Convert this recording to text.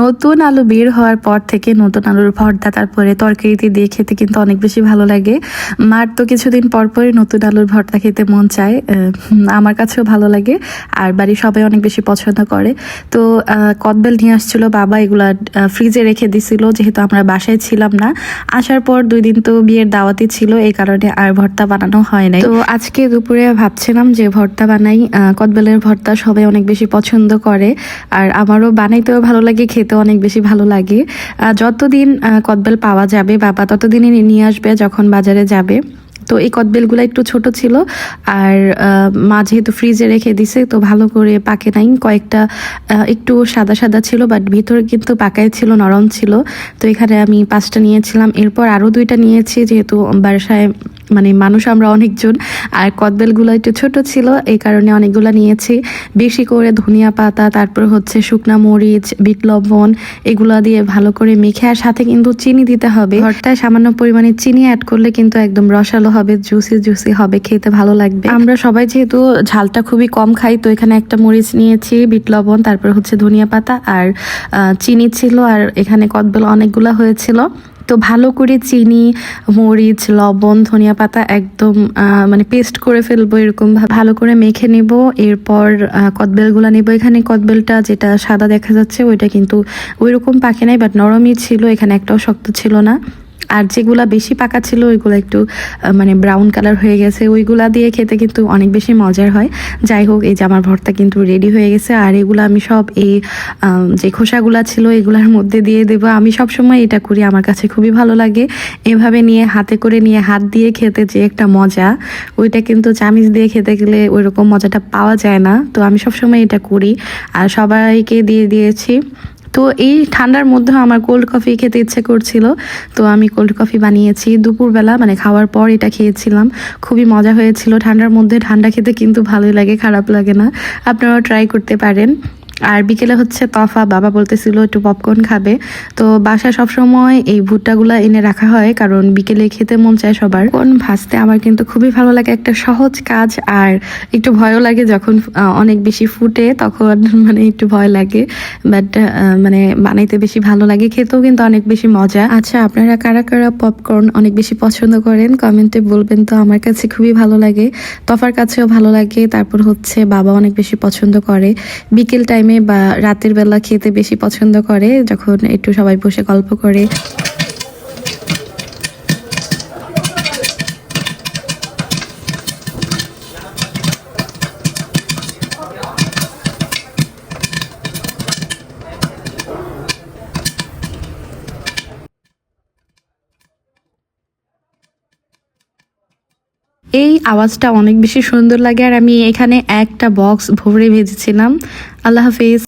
নতুন আলু বের হওয়ার পর থেকে নতুন আলুর ভর্তা, তারপরে তরকারিতে দিয়ে খেতে কিন্তু অনেক বেশি ভালো লাগে। মার তো কিছুদিন পর পরই নতুন আলুর ভর্তা খেতে মন চায় আমার কাছেও ভালো লাগে আর বাড়ির সবাই অনেক বেশি পছন্দ করে। তো কদবেল নিয়ে আসছিল বাবা, এগুলা ফ্রিজে রেখে দিছিল, যেহেতু আমরা বাসায় ছিলাম না। আসার পর দুই দিন তো বিয়ের দাওয়াতি ছিল, এই কারণে আর ভর্তা বানানো হয় নাই। তো আজকে দুপুরে ভাবছিলাম যে ভর্তা বানাই কদবেলের ভর্তা সবাই অনেক বেশি পছন্দ করে, আর আমারও বানাইতেও ভালো লাগে খেতে অনেক বেশি ভালো লাগে। যতদিন কদবেল পাওয়া যাবে, বাবা ততদিনই নিয়ে আসবে যখন বাজারে যাবে। তো এই কদবেলগুলো একটু ছোট ছিল, আর মা যেহেতু ফ্রিজে রেখে দিছে, তো ভালো করে পাকে নাই। কয়েকটা একটু সাদা সাদা ছিল বাট ভিতরে কিন্তু পাকাই ছিল, নরম ছিল। তো এখানে আমি পাঁচটা নিয়েছিলাম। এরপর আরও দুইটা নিয়েছি, যেহেতু বাসায় মানে মানুষ আমরা অনেকজন, আর কদবেলগুলো একটু ছোট ছিল, এই কারণে অনেকগুলো নিয়েছি। বেশি করে ধনিয়া পাতা, তারপর হচ্ছে শুকনা মরিচ, বিট লবণ, এগুলো দিয়ে ভালো করে মেখে, আর সাথে কিন্তু চিনি দিতে হবে। ভর্তায় সামান্য পরিমাণে চিনি অ্যাড করলে কিন্তু একদম রসালো হবে জুসি জুসি হবে, খেতে ভালো লাগবে। আমরা সবাই যেহেতু ঝালটা খুবই কম খাই, তো এখানে একটা মরিচ নিয়েছি, বিট লবণ, তারপর হচ্ছে ধনিয়া পাতা, আর চিনি ছিল, আর এখানে কদবেল অনেকগুলো হয়েছিল। তো ভালো করে চিনি, মরিচ, লবণ, ধনিয়া পাতা একদম মানে পেস্ট করে ফেলব এরকম ভালো করে মেখে নেব। এরপর কদবেলগুলো নেব। এখানে কদবেলটা যেটা সাদা দেখা যাচ্ছে, ওইটা কিন্তু ওইরকম পাকে নাই বাট নরমই ছিল। এখানে একটাও শক্ত ছিল না। আর যেগুলা বেশি পাকা ছিল, ওইগুলো একটু মানে ব্রাউন কালার হয়ে গেছে, ওইগুলা দিয়ে খেতে কিন্তু অনেক বেশি মজার হয়। যাই হোক, এই যে আমার ভর্তা কিন্তু রেডি হয়ে গেছে, আর এগুলো আমি সব এই যে খোসাগুলা ছিল, এগুলার মধ্যে দিয়ে দেবো। আমি সব সময় এটা করি, আমার কাছে খুবই ভালো লাগে। এভাবে নিয়ে, হাতে করে নিয়ে, হাত দিয়ে খেতে যে একটা মজা, ওইটা কিন্তু চামিচ দিয়ে খেতে গেলে ওইরকম মজাটা পাওয়া যায় না। তো আমি সব সময় এটা করি, আর সবাইকে দিয়ে দিয়েছি। তো এই ঠান্ডার মধ্যে আমার কোল্ড কফি খেতে ইচ্ছে করছিল। তো আমি কোল্ড কফি বানিয়েছি। দুপুরবেলা মানে খাওয়ার পর এটা খেয়েছিলাম। খুবই মজা হয়েছিল। ঠান্ডার মধ্যে ঠান্ডা খেতে কিন্তু ভালোই লাগে, খারাপ লাগে না। আপনারাও ট্রাই করতে পারেন। আর বিকেলে হচ্ছে তফা বাবা বলতেছিল একটু পপকর্ন খাবে। তো বাসায় সবসময় এই ভুট্টাগুলো এনে রাখা হয়, কারণ বিকেলে খেতে মন চায় সবার। কোন ভাজতে আমার কিন্তু খুবই ভালো লাগে, একটা সহজ কাজ আর একটু ভয়ও লাগে যখন অনেক বেশি ফুটে তখন মানে একটু ভয় লাগে। বাট মানে বানাইতে বেশি ভালো লাগে, খেতেও কিন্তু অনেক বেশি মজা। আচ্ছা আপনারা কারা কারা পপকর্ন অনেক বেশি পছন্দ করেন? কমেন্টে বলবেন তো, আমার কাছে খুবই ভালো লাগে। তফার কাছেও ভালো লাগে, তারপর হচ্ছে বাবা অনেক বেশি পছন্দ করে। বিকেল টাইমে বা রাতের বেলা খেতে বেশি পছন্দ করে, যখন একটু সবাই বসে গল্প করে। এই আওয়াজটা অনেক বেশি সুন্দর লাগে, আর আমি এখানে একটা বক্স ভরে ভেজেছিলাম। আল্লাহ হাফিজ।